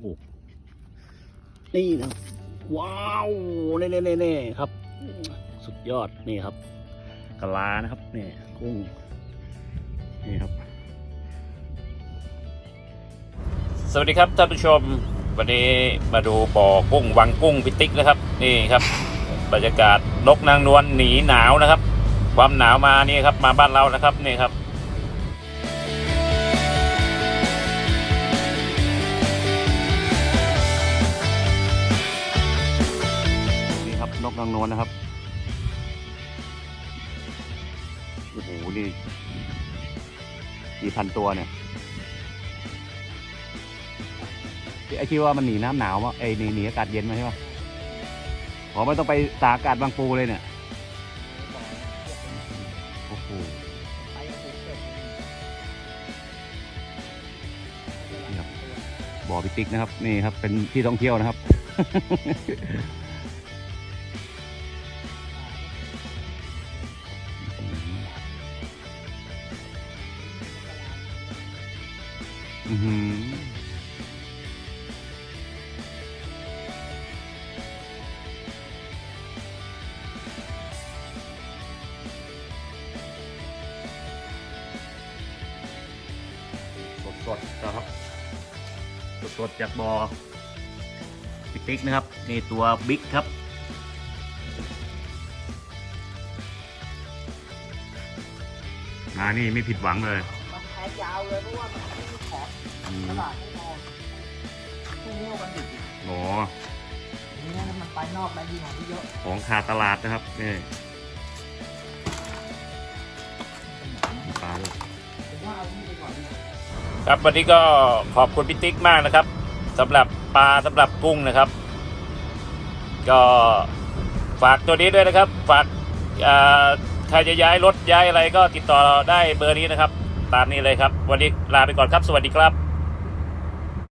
โอ้นี่นะว้าวเน่เน่เน่เน่ครับ สุดยอดนี่ครับกะลานะครับนี่กุ้งนี่ครับ สวัสดีครับท่านผู้ชม วันนี้มาดูบ่อกุ้งวังกุ้งพิติกนะครับ นี่ครับ บรรยากาศนกนางนวลหนีหนาวนะครับ ความหนาวมานี่ครับมาบ้านเรานะครับนี่ครับ กนางนวลนะครับ โอ้โห นี่กี่พันตัวเนี่ยไอคิดว่ามันหนีน้ำหนาวมั้ไอหนีหนีอากาศเย็นมาใช่ปะอ๋อไม่ต้องไปตากอากาศบางปูเลยเนี่ย โอ้โหบบ่อพิติกนะครับ นี่ครับ เป็นที่ท่องเที่ยวนะครับ อือหือสดๆนะครับ สดๆจากบอปิติกนะครับ นี่ตัวบิ๊กครับมานี่ไม่ผิดหวังเลย มันแพ้ยาวเลยเพราะว่ามัน ตลาดไม่มองพรุ่งนี้วันหยุดอีกโอ้ทีนี้ถ้ามันไปนอกได้ยิ่งกว่าที่เยอะของขาดตลาดนะครับนี่ปลาด้วยผมว่าเอาที่ไปก่อนดีกว่าครับวันนี้ก็ขอบคุณพิติกมากนะครับสำหรับปลาสำหรับกุ้งนะครับ ก็ฝากตัวนี้ด้วยนะครับ ฝากใครจะย้ายรถย้ายอะไรก็ติดต่อได้เบอร์นี้นะครับ ตามนี้เลยครับ วันนี้ลาไปก่อนครับ สวัสดีครับ